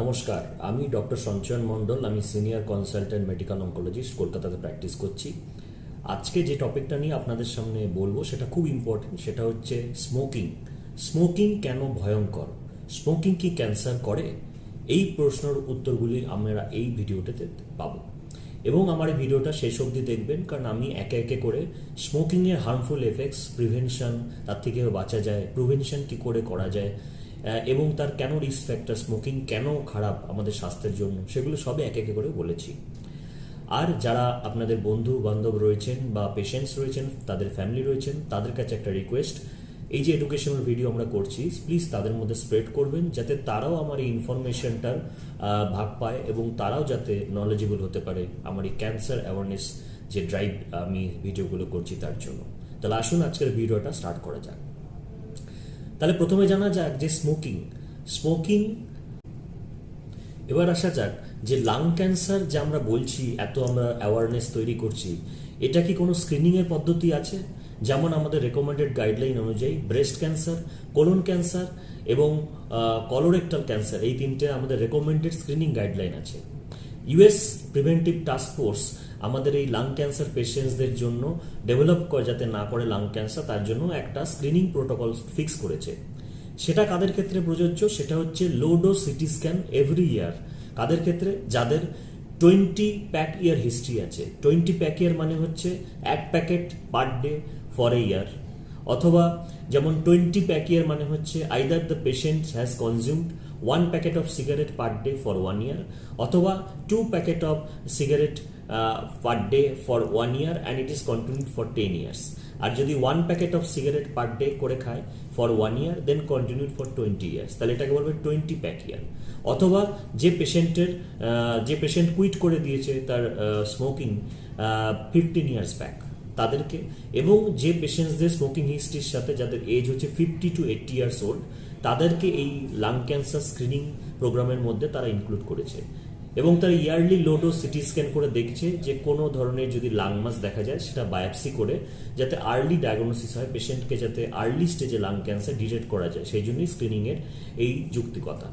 নমস্কার, আমি ডক্টর সঞ্চয়ন মণ্ডল, আমি সিনিয়র কনসালটেন্ট মেডিকেল অঙ্কোলজিস্ট কলকাতাতে প্র্যাকটিস করছি। আজকে যে টপিকটা নিয়ে আপনাদের সামনে বলব, সেটা খুব ইম্পর্টেন্ট সেটা হচ্ছে স্মোকিং স্মোকিং কেন ভয়ঙ্কর? স্মোকিং কি ক্যান্সার করে? এই প্রশ্নের উত্তরগুলি আমরা এই ভিডিওটাতে পাবো। এবং আমার এই ভিডিওটা শেষ অবধি দেখবেন, কারণ আমি একে একে করে স্মোকিংয়ের হার্মফুল এফেক্টস প্রিভেনশন তার থেকে বাঁচা যায়। প্রিভেনশন কি করে করা যায়? এবং তার কেন রিস্ক ফ্যাক্টর স্মোকিং কেন খারাপ আমাদের স্বাস্থ্যের জন্য, সেগুলো সবই একে একে করে বলেছি। আর যারা আপনাদের বন্ধু বান্ধব রয়েছেন বা পেশেন্টস রয়েছেন, তাদের ফ্যামিলি রয়েছেন, তাদের কাছে একটা রিকোয়েস্ট এই যে এডুকেশনাল ভিডিও আমরা করছি প্লিজ তাদের মধ্যে স্প্রেড করবেন, যাতে তারাও আমার এই ইনফরমেশনটার ভাগ পায় এবং তারাও যাতে নলেজেবল হতে পারে আমার এই ক্যান্সার অ্যাওয়ারনেস যে ড্রাইভ আমি ভিডিওগুলো করছি তার জন্য। তাহলে আসুন আজকের ভিডিওটা স্টার্ট করা যাক। তাহলে প্রথমে জানা যাক যে স্মোকিং স্মোকিং এবার আসা যাক যে লাং ক্যান্সার যে আমরা বলছি, এত আমরা অ্যাওয়ারনেস তৈরি করছি, এটা কি কোনো স্ক্রিনিং এর পদ্ধতি আছে? যেমন আমাদের রেকমেন্ডেড গাইডলাইন অনুযায়ী ব্রেস্ট ক্যান্সার কোলন ক্যান্সার এবং কলোরেক্টাল ক্যান্সার এই তিনটে আমাদের রেকমেন্ডেড স্ক্রিনিং গাইডলাইন আছে। ইউএস প্রিভেন্টিভ টাস্ক ফোর্স আমাদের এই লাং ক্যান্সার পেশেন্টসদের জন্য ডেভেলপ করে যাতে না করে লাং ক্যান্সার তার জন্য একটা স্ক্রিনিং প্রোটোকল ফিক্স করেছে। সেটা কাদের ক্ষেত্রে প্রযোজ্য? সেটা হচ্ছে low dose CT scan every year কাদের ক্ষেত্রে? যাদের টোয়েন্টি প্যাক ইয়ার হিস্ট্রি আছে। টোয়েন্টি প্যাক ইয়ার মানে হচ্ছে এক packet per day for a year অথবা যেমন টোয়েন্টি প্যাক ইয়ার মানে হচ্ছে either the patient has consumed one packet of cigarette per day for one year অথবা two packet of cigarette per day for one year and it is continued for ten years আর যদি one packet of cigarette per day করে খায় for one year then continued for twenty years তাহলে এটাকে বলবে twenty pack ইয়ার অথবা যে পেশেন্টের যে পেশেন্ট কুইট করে দিয়েছে তার স্মোকিং ফিফটিন ইয়ার্স ব্যাক তাদেরকে। এবং যে পেশেন্টসদের স্মোকিং হিস্ট্রির সাথে যাদের এজ হচ্ছে fifty to eighty years old তাদেরকে এই লাং ক্যান্সার স্ক্রিনিং প্রোগ্রামের মধ্যে তারা ইনক্লুড করেছে। এবং তার ইয়ারলি লোডো সিটি স্ক্যান করে দেখছে যে কোনো ধরনের যদি লাং মাস দেখা যায়, সেটা বায়োপসি করে যাতে আর্লি ডায়াগনোসিস হয় পেশেন্টকে যাতে আর্লি স্টেজে লাং ক্যান্সার ডিটেক্ট করা যায়। সেই জন্যই স্ক্রিনিংয়ের এই যুক্তিকতা।